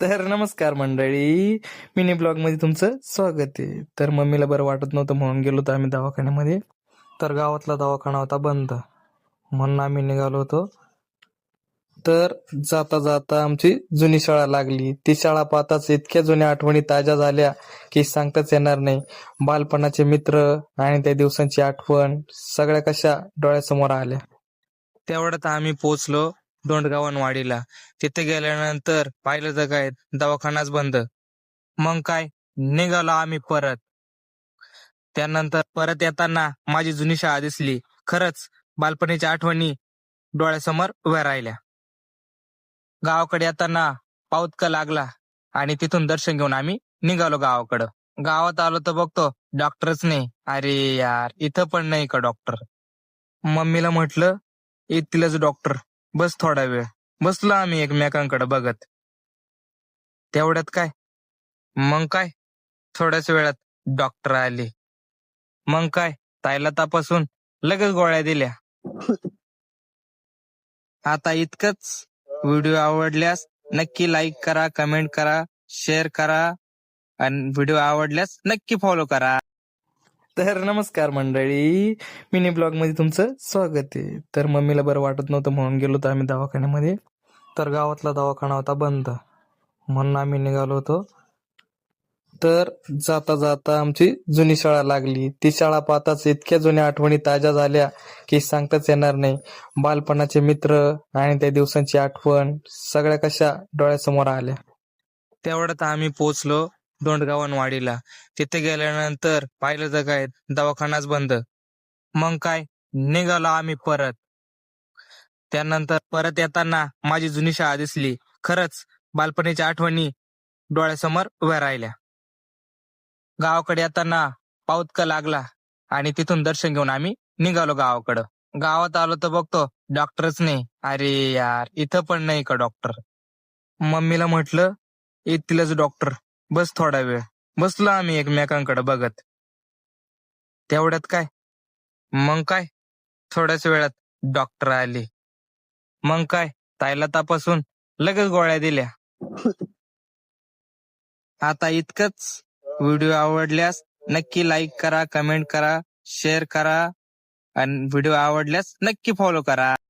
तर नमस्कार मंडळी. मिनी ब्लॉगमध्ये तुमचं स्वागत आहे. तर मम्मीला बरं वाटत नव्हतं म्हणून गेलो होतो आम्ही दवाखान्यामध्ये. तर गावातला दवाखाना होता बंद. म्हणून आम्ही निघालो होतो. तर जाता जाता आमची जुनी शाळा लागली. ती शाळा पाहताच इतक्या जुन्या आठवणी ताज्या झाल्या की सांगताच येणार नाही. बालपणाचे मित्र आणि त्या दिवसांची आठवण सगळ्या कशा डोळ्यासमोर आल्या. तेवढ्यात आम्ही पोचलो दोंडगावनवाडीला तिथे गेल्यानंतर पाहिलं तर काय? दवाखानाच बंद. मग काय? निघालो आम्ही परत. त्यानंतर परत येताना माझी जुनी शाळा दिसली. खरंच बालपणीच्या आठवणी डोळ्यासमोर उभ्या राहिल्या. गावाकडे येताना पाऊतका लागला आणि तिथून दर्शन घेऊन आम्ही निघालो गावाकडं. गावात आलो तर बघतो डॉक्टरच नाही. अरे यार इथं पण नाही का डॉक्टर? मम्मीला म्हटलं येतीलच डॉक्टर. बस थोडा वेळ. बसलो आम्ही एकमेकांकडे बघत. तेवढ्यात काय? मग काय? थोड्याच वेळात डॉक्टर आले. मग काय? ताईला तपासून लगेच गोळ्या दिल्या. आता इतकंच. व्हिडिओ आवडल्यास नक्की लाईक करा कमेंट करा शेअर करा. आणि व्हिडिओ आवडल्यास नक्की फॉलो करा. तर नमस्कार मंडळी. मिनी ब्लॉगमध्ये तुमचं स्वागत आहे. तर मम्मीला बरं वाटत नव्हतं म्हणून गेलो होतो आम्ही दवाखान्यामध्ये. तर गावातला दवाखाना होता बंद. म्हणून आम्ही निघालो होतो. तर जाता जाता आमची जुनी शाळा लागली. ती शाळा पाहताच इतक्या जुन्या आठवणी ताज्या झाल्या की सांगताच येणार नाही. बालपणाचे मित्र आणि त्या दिवसांची आठवण सगळ्या कशा डोळ्यासमोर आल्या. तेवढ्यात आम्ही पोचलो दोंडगावनवाडीला तिथे गेल्यानंतर पाहिलं तर काय दवाखानाच बंद. मग काय? निघालो आम्ही परत. त्यानंतर परत येताना माझी जुनी शाळा दिसली. खरंच बालपणीच्या आठवणी डोळ्यासमोर उभ्या राहिल्या. गावाकडे येताना पाऊतका लागला आणि तिथून दर्शन घेऊन आम्ही निघालो गावाकडं. गावात आलो तर बघतो डॉक्टरच नाही. अरे यार इथं पण नाही का डॉक्टर? मम्मीला म्हटलं येतीलच डॉक्टर. बस थोडा वेळ. बसलो आम्ही एकमेकांकडे बघत. तेवढ्यात काय? मग काय? थोड्याच वेळात डॉक्टर आले. मग काय? ताईला तपासून लगेच गोळ्या दिल्या. आता इतकंच. व्हिडिओ आवडल्यास नक्की लाईक करा कमेंट करा शेअर करा. आणि व्हिडिओ आवडल्यास नक्की फॉलो करा.